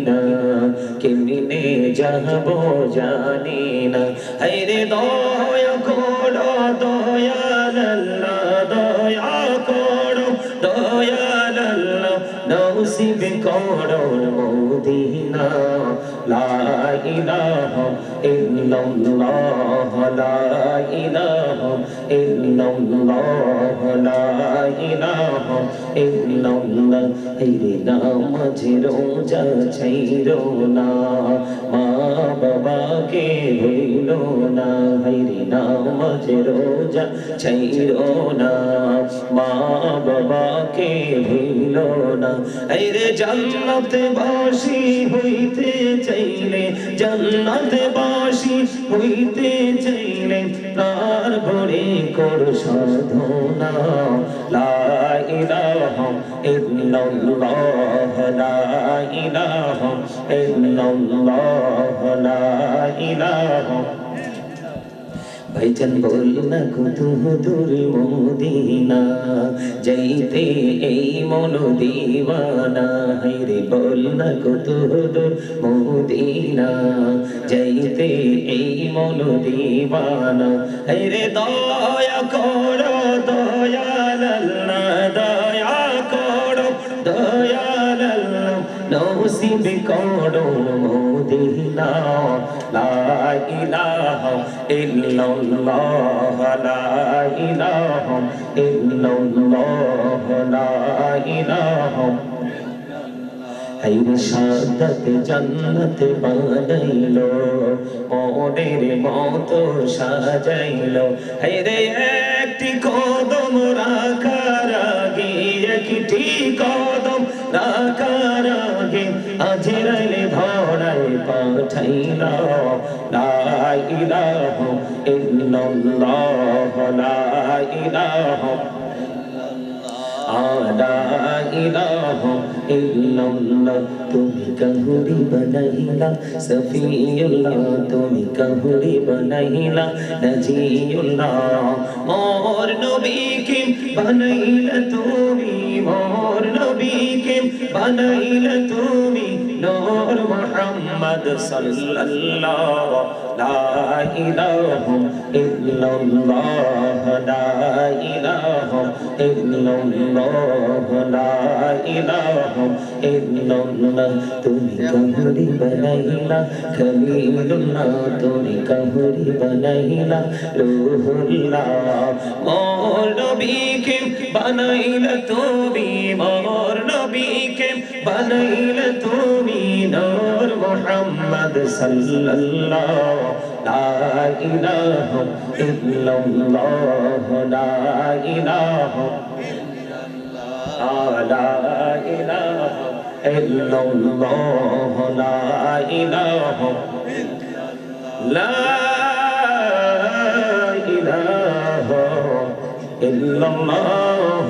না কেমনে যাব জানি না। হাইরে দয়া করো দয়াল নসিব করো মদিনা, লা ইলাহা ইল্লাল্লাহ, লা ইলাহা ইল্লাল্লাহ, লা ইলাহা ইল্লাল্লাহ। হাইরে নামাজ রোজা ছাইরো না, মা বাবাকে ভুলো না। নামাজ রোজা ছাইরো না। মা বাবাকে ভুলো না। হাইরে জান্নাত বাসি হইতে চাইলে, জান্নাত বাসি হইতে চাইলে তার ভরে কর সাধনা। লা ইলাহা ইল্লাল্লাহ, লা ইলাহা ইল্লাল্লাহ, লা ইলাহা ভাইজান বল না কত দূর মদিনা, যাইতে এই মন দিওয়ানা হাইরে বল না কত দূর মদিনা, যাইতে এই মন দিওয়ানা হাইরে দয়া করো দয়া করো নসিব করো মদিনা লা ইলাহা ইল্লাল্লাহ লা ইলাহা ইল্লাল্লাহ লা ইলাহা হাইরে সাদাতে জান্নাতে বানাইলো মনের মতো সাজাইলো হাইরে একটি কদম আগে একটি কদম? রাখার আগে আজরাইলে ধরাই পাঠাইলো লা ইলাহা ইল্লাল্লাহ লা ইলাহা আলা ইলাহা ইল্লাল্লাহ, তুমি কাহুরি বানাইলা, সফিউল্লাহ, তুমি কাহুরি বানাইলা, নজিউল্লাহ, মোর নবীকে বানাইলা তুমি, মোর নবীকে বানাইলা তুমি নূর মুহাম্মদ সাল্লাল্লাহ লা ইলাহা ইল্লাল্লাহ লা ইলাহা ইল্লাল্লাহ লা ইলাহা ইল্লাল্লাহ। তুমি কাহুরি বানাইলা খলিলুল্লাহ তুমি কাহুরি বানাইলা, রূহুল্লাহ। মোর নবীকে বানাইলা তুমি, মোর নবীকে বানাইলা তুমি। নূর মুহাম্মদ সাল্লাল্লাহ লা ইলাহা ইল্লাল্লাহ লা ইলাহা لا إله إلا الله لا إله لا إله إلا الله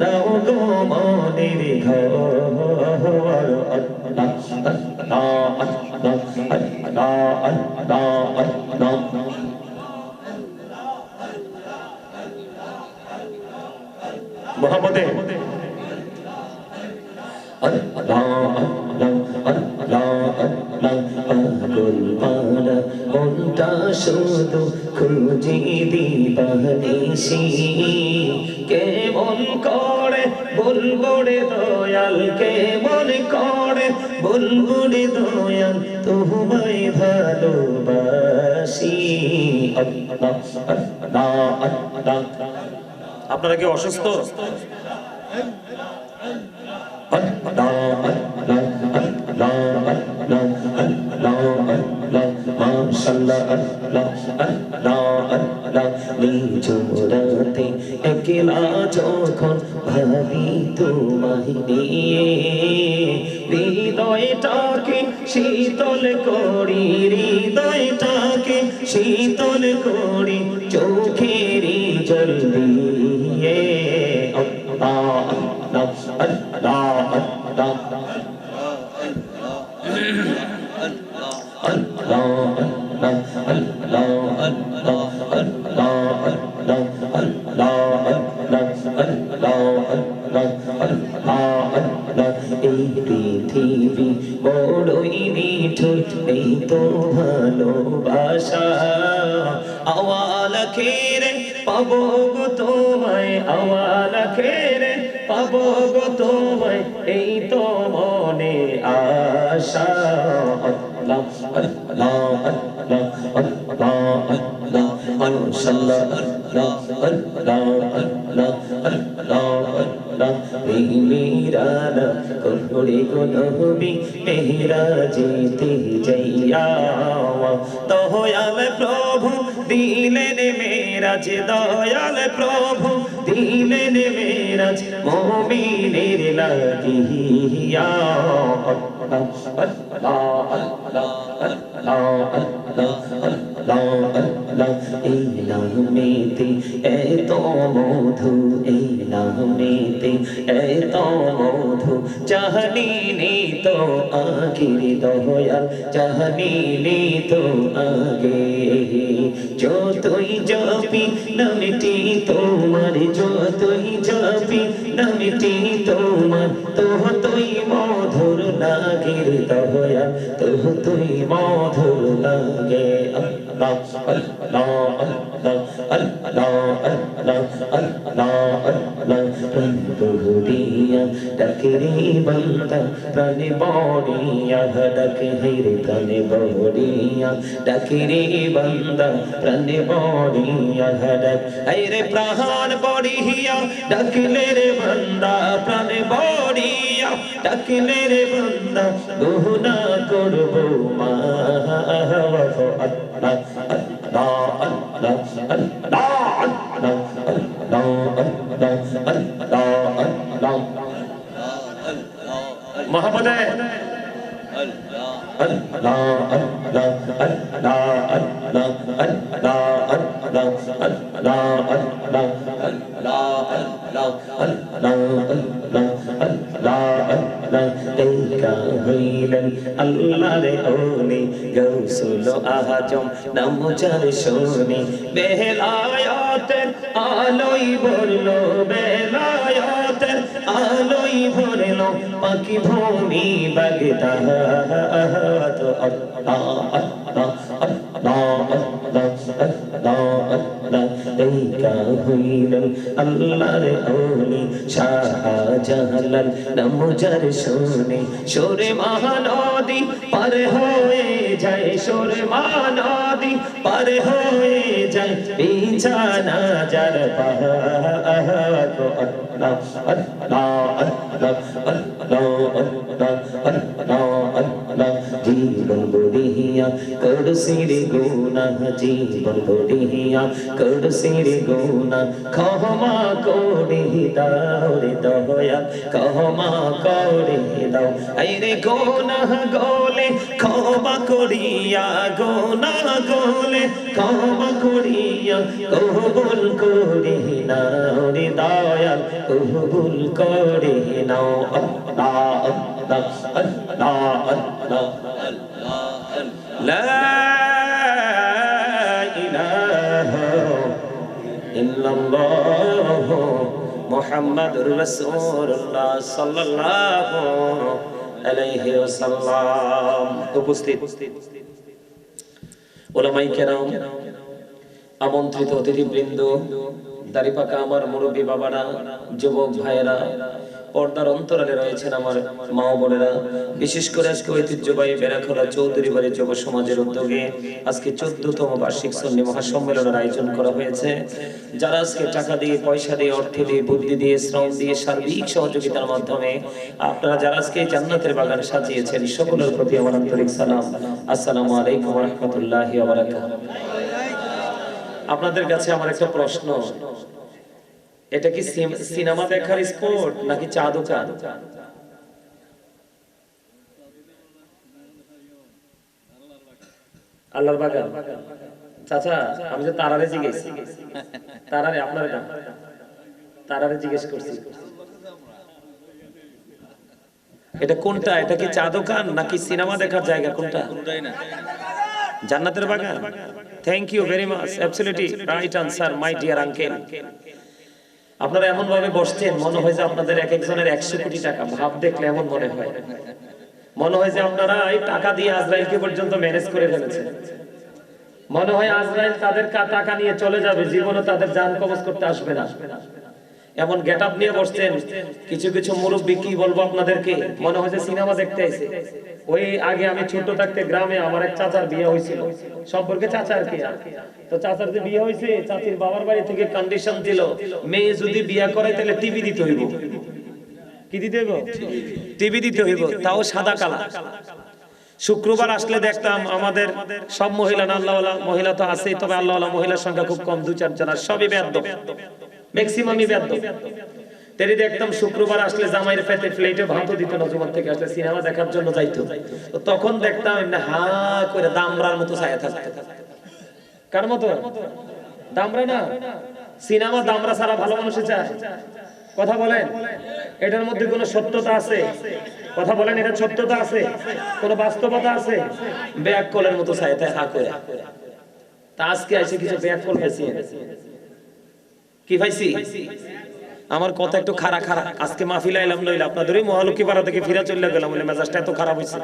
দাও গো মনের ঘর আল্লাহ শুধু খুঁজি দিবানিসি কেমন করে? বলব রে দয়াল কেমন করে? বলব রে দয়াল, তোমায় ভালোবাসি। আল্লাহ আল্লাহ আল্লাহ। আপনারা কি অসুস্থ? মাশাআল্লাহ মাশাআল্লাহ আল্লাহ। আল্লাহ আল্লাহ নিঝুরাতে একলা যখন ভাবি তোমায় নিয়ে হৃদয়টাকে শীতল করি, হৃদয়টাকে শীতল করি চোখেরই জল দিয়ে। আল্লাহ আল্লাহ আল্লাহ এই ভালোবাসা আওয়াল খেরে পাবো গো তোমায়, আওয়াল খেরে পাবো গো তোমায়, এই তো মনে আশা। আল্লাহ আল্লাহ আল্লাহ আল্লাহ আল্লাহ আল্লাহ আল্লাহ আল্লাহ মেহরানা করে নবী মেহরা যেতে যাইয়া দয়াল প্রভু দিলেন মেরাজ দয়াল প্রভু দিলেন মেরাজ মুমিনের লাগিয়া আল্লাহ আল্লাহ আল্লাহ আল্লাহ আল্লাহ আল্লাহ আল্লাহ এই নামেতে এত মধু, এই নামেতে মধু জাহানি নি তো তো আগে। যতই জপি নামটি তোমার, যতই জপি নামটি তোমার তোহতই মধুর লাগের দয়াল তোহতই মধুর লাগে আল্লাহ। তকরিবন তন বড়িয়া ধক হির তন বড়িয়া তকরিবন তন বড়িয়া ধক আইরে প্রাণ বড়িয়া ডাকলে রে বন্দা প্রাণ বড়িয়া ডাকলে রে বন্দা গুহনা করব মা আল্লাহ मोहब्बत है Allah আল্লাহরে ওলি গৌসুল আজম নাম যার শোনে বেলায়াতের আলোই ভরলো বেলায়াতের আলোই ভরলো পাখি ভূমি বাগদা আল্লাহ আল্লাহ আল্লাহ দেখা হইলেন আল্লাহর ওলি শাহজালাল নাম যার শোনে। সোরে মহানদী পার হয়ে যায়, সোরে মহানদী পার হয়ে যায়। বিছানা যার আল্লাহ আল্লাহ আল্লাহ আল্লাহ বড়িয়া করসির গুনা জীবন বড়িয়া করসির গুনা ক্ষমা করে দাও রে দয়া ক্ষমা করে দাও আইরে গোনা গোলে ক্ষমা করিয়া গোনা গোলে ক্ষমা করিয়া কবুল করে নাও রে দয়াল কবুল করে নাও আল্লাহ আল্লাহ আল্লাহ আল্লাহ মোহাম্মদ রসুল্লাহ সাল্লাহ আলাইহি ওয়াসাল্লাম। উপস্থিত। ওলামাই কেরাম, আমন্ত্রিত অতিথিবৃন্দ, দাড়িপাকা আমার মুরব্বী বাবারা, যুবক ভাইয়েরা পর্দার অন্তরালে রয়েছেন আমার মা বোনেরা। বিশেষ করে আজকে ঐতিহ্যবাহী বেড়াখোলা চৌধুরী বাড়ির যুব সমাজের উদ্যোগে আজকে চোদ্দতম বার্ষিক সন্নি মহাসম্মেলনের আয়োজন করা হয়েছে। যারা আজকে টাকা দিয়ে, পয়সা দিয়ে, অর্থ দিয়ে, বুদ্ধি দিয়ে, শ্রম দিয়ে সার্বিক সহযোগিতার মাধ্যমে আপনারা যারা আজকে জান্নাতের বাগান সাজিয়েছেন, সকলের প্রতি আমার আন্তরিক সালাম। আসসালামু আলাইকুম রহমতুল্লাহ আপনাদের কাছে আমার একটা প্রশ্ন। এটা কি সিনেমা দেখার স্পোর্ট নাকি চা দোকান আল্লাহর বাগান। চাচা আমি যে তারারে জিজ্ঞেস তারারে আপনার নাম? তারারে জিজ্ঞেস করছি। এটা কোনটা? এটা কি চা দোকান নাকি সিনেমা দেখার জায়গা কোনটা? জান্নাতের বাগান। Thank you very much absolutely right answer my dear uncle আপনারা এমন ভাবে বসছেন, মনে হয় যে আপনাদের এক একজনের একশো কোটি টাকা। ভাব দেখলে এমন মনে হয়। মনে হয় যে আপনারা এই টাকা দিয়ে আজরাইলকে পর্যন্ত ম্যানেজ করে ফেলেছেন। মনে হয় আজরাইল তাদের টাকা নিয়ে চলে যাবে, জীবনে তাদের জান কবজ করতে আসবে না। এমন গেট আপ নিয়ে বসছেন, কিছু কিছু মুরব্বী কি বলব আপনাদেরকে? মনে হয় সিনেমা দেখতে এসে ওই আগে আমি ছোট থাকতে গ্রামে আমার এক চাচার বিয়ে হয়েছিল। সম্পর্কে চাচার কি তো চাচার যে বিয়ে হয়েছে, চাচির বাবার বাড়ি থেকে কন্ডিশন দিল, মেয়ে যদি বিয়ে করে তাহলে টিভি দিতে হইব। কি দিতে হইব? টিভি দিতে হইব, তাও সাদা কালা শুক্রবার আসলে দেখতাম আমাদের সব মহিলা আল্লাহ মহিলা তো আছেই, তবে আল্লাহ মহিলার সংখ্যা খুব কম দু চার জন সবই বেদ্য ম্যাক্সিমামই বেদ্য তেরি দেখতাম শুক্রবার আসলে জামাইয়ের পেটে প্লেটে ভাতও দিত না জুমার থেকে আসলে সিনেমা দেখার জন্য যাইতো। তখন দেখতাম এমনি হা করে দামরার মতো ছায়া থাকতো। কার মতো? দামরা না? সিনেমা দামরা ছাড়া ভালো মানুষে চায়। কথা বলেন? এটার মধ্যে কোনো সত্যতা আছে? কথা বলেন এটা সত্যতা আছে? কোনো বাস্তবতা আছে? ব্যাক কলের মতো ছায়াতে হা করে। তা আজকে এসে কিছু ব্যাক কল পেয়েছি কি ভাইছি আমার কথা একটু খারাপ খারাপ আজকে মাহফিল আইলাম লইলে, আপনাদেরই মহালক্ষী পাড়া থেকে ফিরা চলে গেলাম, বলে মেজাজটা এত খারাপ হয়েছে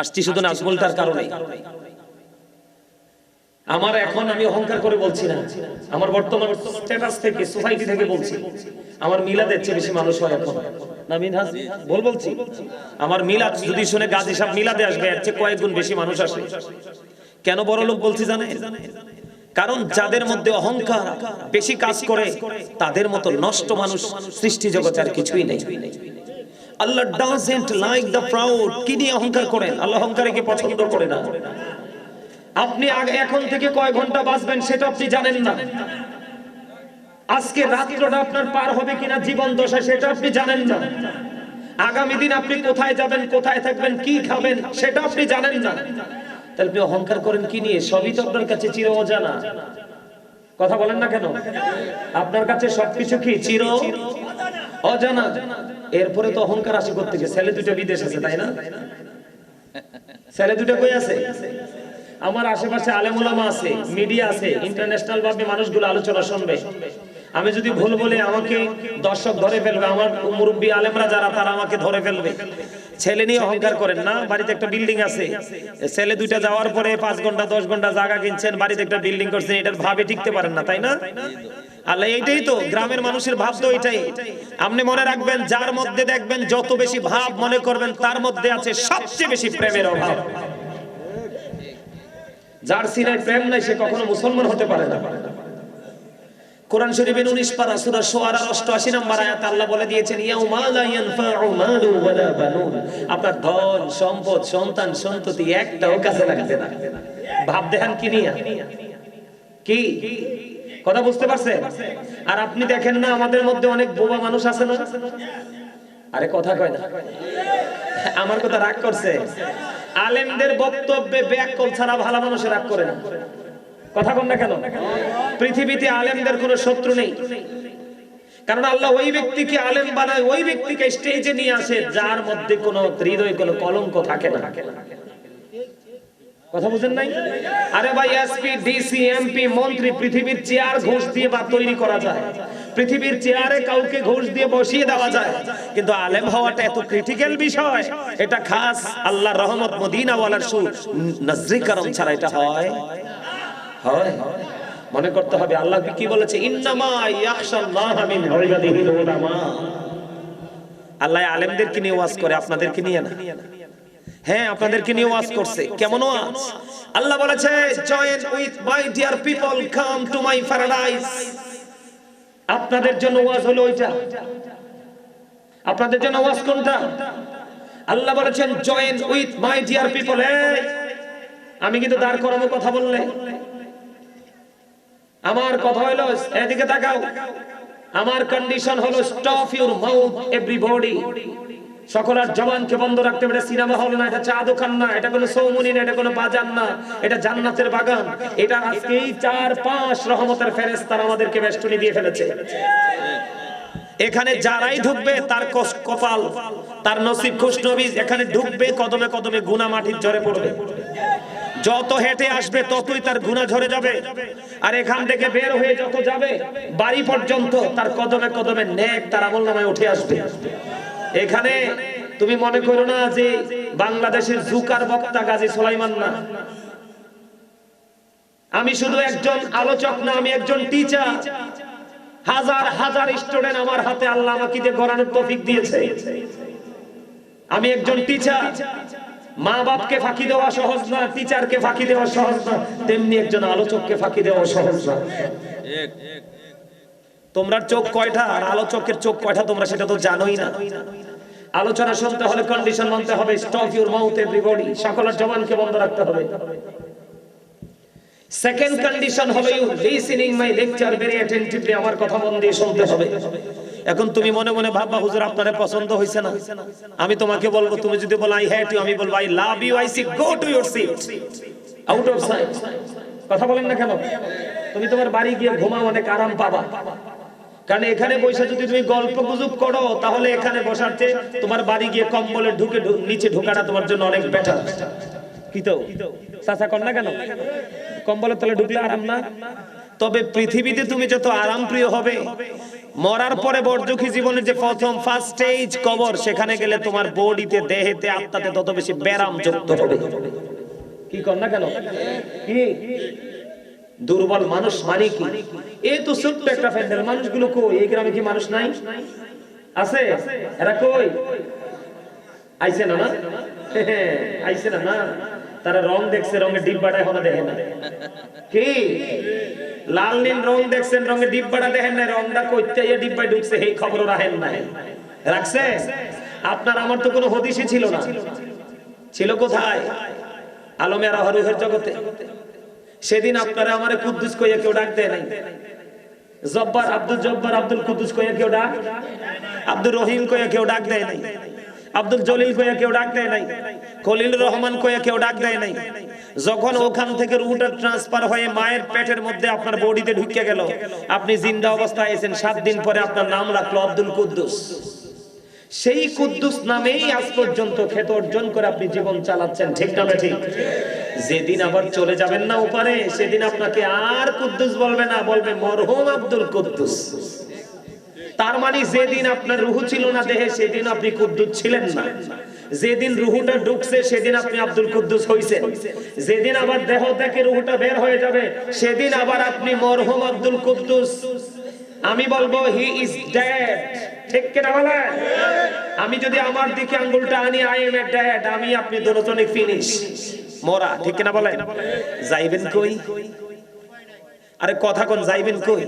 আসছি শুধু নাজমুলটার কারণে। আমার এখন আমি অহংকার করে বলছি না। আমার বর্তমান স্ট্যাটাস থেকে সোসাইটি থেকে বলছি। আমার মিলাদের চেয়ে বেশি মানুষ হয় এখন। না মিনহাজ বল বলছি। আমার মিলাদ যদি শুনে গাজী সাহেব মিলাদে আসবে, এর চেয়ে কয়েক গুণ বেশি মানুষ আসে কেন বড় লোক বলছি জানে কারণ যাদের মধ্যে অহংকার বেশি কাজ করে তাদের মতো নষ্ট মানুষ সৃষ্টি জগতে আর কিছুই নেই। Allah doesn't like the proud কি নিয়ে অহংকার করেন? আল্লাহ অহংকারীকে পছন্দ করে না। আপনি আগে এখন থেকে কয় ঘণ্টা বাঁচবেন সেটা আপনি জানেন না। আজকে রাত্রটা আপনার পার হবে কিনা জীবন দশা সেটা আপনি জানেন না। আগামী দিন আপনি কোথায় যাবেন কোথায় থাকবেন কি খাবেন সেটা আপনি জানেন না। তাহলে আপনি অহংকার করেন কি নিয়ে? সবই তো আপনার কাছে চির অজানা। কথা বলেন না কেন? আপনার কাছে সবকিছু কি চির অজানা? এরপরে তো অহংকার আসে করতে গিয়ে ছেলে দুটো বিদেশ আছে, তাই না? ছেলে দুটো কই আছে? আমার আশেপাশে আলেমুলামা আছে, মিডিয়া আছে ইন্টারন্যাশনাল ভাবে মানুষগুলো আলোচনা শুনবে। আমি যদি ভুল বলে আমাকে দর্শক ধরে ফেলবে, আমার মুরব্বী আলেমরা যারা, তারা আমাকে ধরে ফেলবে। ছেলে নিয়ে অহংকার করেন না? বাড়িতে একটা বিল্ডিং আছে। ছেলে দুইটা যাওয়ার পরে পাঁচ ঘণ্টা দশ ঘণ্টা জায়গা কিনছেন বাড়িতে একটা বিল্ডিং করছেন এটার ভাবে টিকতে পারেন না তাই না? আল্লাহ এইটাই তো গ্রামের মানুষের ভাব তো এটাই আপনি মনে রাখবেন যার মধ্যে দেখবেন যত বেশি ভাব মনে করবেন তার মধ্যে আছে সবচেয়ে বেশি প্রেমের অভাব। যার সিনায় প্রেম নাই সে কখনো মুসলমান হতে পারে না। কোরআন শরীফের 19 পারা সূরা শুআরা 88 নম্বর আয়াত আল্লাহ বলে দিয়েছেন, ইয়াউমা লা ইয়ানফাউ মালু ওয়ালা বানুন। আপনার ধন, সম্পদ, সন্তান, সন্ততি একটাও কাজে লাগবে না। ভাব কি নিয়া? কি? কথা বুঝতে পারছেন? আর আপনি দেখেন না, আমাদের মধ্যে অনেক বোবা মানুষ আছে না? আরে কথা কয় না। আমার কথা রাগ করছে। আলেমদের বক্তব্যে ব্যাকল ছাড়া ভালো মানুষের রাগ করে না। কথা কন না কেন? পৃথিবীতে আলেমদের কোনো শত্রু নেই। কারণ আল্লাহ ওই ব্যক্তিকে আলেম বানায়, ওই ব্যক্তিকে স্টেজে নিয়ে আসে, যার মধ্যে কোনো হৃদয়ে, কোনো কলঙ্ক থাকে না। কথা বুঝেন নাই? আরে ভাই এসপি ডিসি এমপি মন্ত্রী, পৃথিবীর চেয়ার ঘুষ দিয়ে বা তৈরি করা যায়। পৃথিবীর চেয়ারে কাউকে ঘুষ দিয়ে বসিয়ে দেওয়া যায়। কিন্তু আলেম হওয়াটা এত ক্রিটিক্যাল বিষয়। এটা খাস আল্লাহর রহমত মদিনা ওয়ালার সু নজরি ছাড়া এটা হয় হয়? মনে করতে হবে আল্লাহ কি বলেছে? আল্লাহ আলেমদেরকে নিয়ে ওয়াজ করে, আপনাদেরকে নিয়ে না? হ্যাঁ আপনাদেরকে নিয়ে ওয়াজ করছে। কেমন ওয়াজ? আল্লাহ বলেছে join with my dear people come to my paradise আপনাদের জন্য ওয়াজ হলো ওইটা। আপনাদের জন্য ওয়াজ কোনটা? আল্লাহ বলেছেন join with my dear people আমি কিন্তু দাঁড় করাবো কথা বললে। আমার কথা হলো এদিকে তাকাও। আমার কন্ডিশন হলো স্টপ ইউর মাউথ এভরিবডি সকলের জবানকে বন্ধ রাখতে এটা সিনেমা হল না, এটা চা দোকান না, এটা কোনো সৌমনি না, এটা কোনো বাজার না, এটা জান্নাতের বাগান। এটা আজকেই চার পাঁচ রহমতের ফেরেশতারা আমাদেরকে বেষ্টনী দিয়ে ফেলেছে। এখানে যারাই ঢুকবে, তার কপাল, তার নসিব খুশনবী এখানে ঢুকবে, কদমে কদমে গুনা মাটির ঝরে পড়বে। যত হেঁটে আসবে ততই তার গুণা ঝরে যাবে। আর এখান থেকে বের হয়ে যত যাবে, বাড়ি পর্যন্ত তার কদমে কদমে নেক তার আমল নামায় উঠে আসবে। এখানে তুমি মনে করো না যে বাংলাদেশের জুকার বক্তা গাজী সোলাইমান না? আমি শুধু একজন আলোচক না, আমি একজন টিচার হাজার হাজার স্টুডেন্ট আমার হাতে আল্লাহ আমাকে গড়ানোর তৌফিক দিয়েছে। আমি একজন টিচার মা বাপকে ফাঁকি দেওয়া সহজ না, টিচারকে ফাঁকি দেওয়া সহজ না, তেমনি একজন আলোচককে ফাঁকি দেওয়া সহজ না। তোমরা চোখ কয়টা আর আলোচকের চোখ কয়টা তোমরা সেটা তো জানোই না। আলোচনা শুনতে হলে কন্ডিশন মানতে হবে স্টপ ইউর মাউথ এভরিবডি সকলের জবানকে বন্ধ রাখতে হবে। সেকেন্ড কন্ডিশন হলো you listening my lecture very attentively আমার কথা মন দিয়ে শুনতে হবে। এখন তুমি মনে মনে ভাববা, হুজুর, আপনারে পছন্দ হইছে না। আমি তোমাকে বলব, তুমি যদি বলো, আই হ্যাট ইউ, আমি বলব, I love you, I see go to your seat. Out of sight কথা বলেন না কেন? তুমি তোমার বাড়ি গিয়ে ঘুমাও, অনেক আরাম পাবা। কারণ এখানে বসে যদি তুমি গল্প গুজব করো, তাহলে এখানে বসার চেয়ে তোমার বাড়ি গিয়ে কম্বলে ঢুকে নিচে ঢোকাটা তোমার জন্য অনেক বেটার কি তো? চাচা, কর না কেন? কম্বলের তলে ঢুকলে আরাম না? তবে পৃথিবীতে তুমি যত আরাম প্রিয় হবে মরার পরে বর্জখী জীবনের যে প্রথম ফার্স্ট স্টেজ কবর, সেখানে গেলে তোমার বডিতে, দেহেতে, আত্মাতে তত বেশি ব্যারাম যুক্ত হবে। কি কর না কেন? কি? দুর্বল মানুষ মানে কি? এই তো ছোট্ট একটা প্যান্ডেল মানুষগুলো কই? এই গ্রামে কি মানুষ নাই? আছে? এরা কই? আইছে না না? আইছে না না। তারা রং দেখছে রঙের ডিব্বাটা এখনও দেখে না। কি? লাল নীল রং দেখছেন রঙের ডিব্বাটা দেখেন না, রংটা কইতে ডিব্বায় ঢুকছে এই খবর রাখেন না রাখছে? আপনার, আমার তো কোনো হদিশই ছিল না। ছিল কোথায়? আলমে আর জগতে। সেদিন আপনারা আমারে কুদ্দুস কইয়া কেউ ডাক দেয় নাই। জব্বার, আব্দুল জব্বার, আব্দুল কুদ্দুস কইয়া কেউ ডাক আব্দুল রহিম কইয়া কেউ ডাক দেয় নাই। আব্দুল জলিল কইয়া কেউ ডাক দেয় নাই, খলিল রহমান কইয়া কেউ ডাক দেয় নাই। যখন ওখান থেকে রুহুটা ট্রান্সফার হয়ে মায়ের পেটের মধ্যে আপনার বডিতে ঢুকে গেল, আপনি জিন্দা অবস্থায় এসেছেন সাত দিন পরে আপনার নাম রাখল আব্দুল কুদ্দুস। সেই কুদ্দুস নামেই আজ পর্যন্ত খ্যাত অর্জন করে আপনি জীবন চালাচ্ছেন, ঠিক না ঠিক যেদিন আবার চলে যাবেন না ওপারে, সেদিন আপনাকে আর কুদ্দুস বলবে না, বলবে মরহুম আব্দুল কুদ্দুস। তার মানে যেদিন আপনার রুহু ছিল না দেহে, সেদিন আপনি কুদ্দুস ছিলেন না। যেদিন রুহুটা ঢুকছে, সেদিন আপনি আব্দুল কুদ্দুস হইছেন। যেদিন আবার দেহ থেকে রুহুটা বের হয়ে যাবে, সেদিন আবার আপনি মরহুম আব্দুল কুদ্দুস। আমি বলব হি ইজ ডেড ঠিক কিনা বলেন? আমি যদি আমার দিকে আঙ্গুলটা আনি আই এম এ ডেড আমি আপনি দুজনে ফিনিশ মোরা, ঠিক কিনা বলেন? যাইবেন কই? আরে কথা কোন, যাইবেন কই?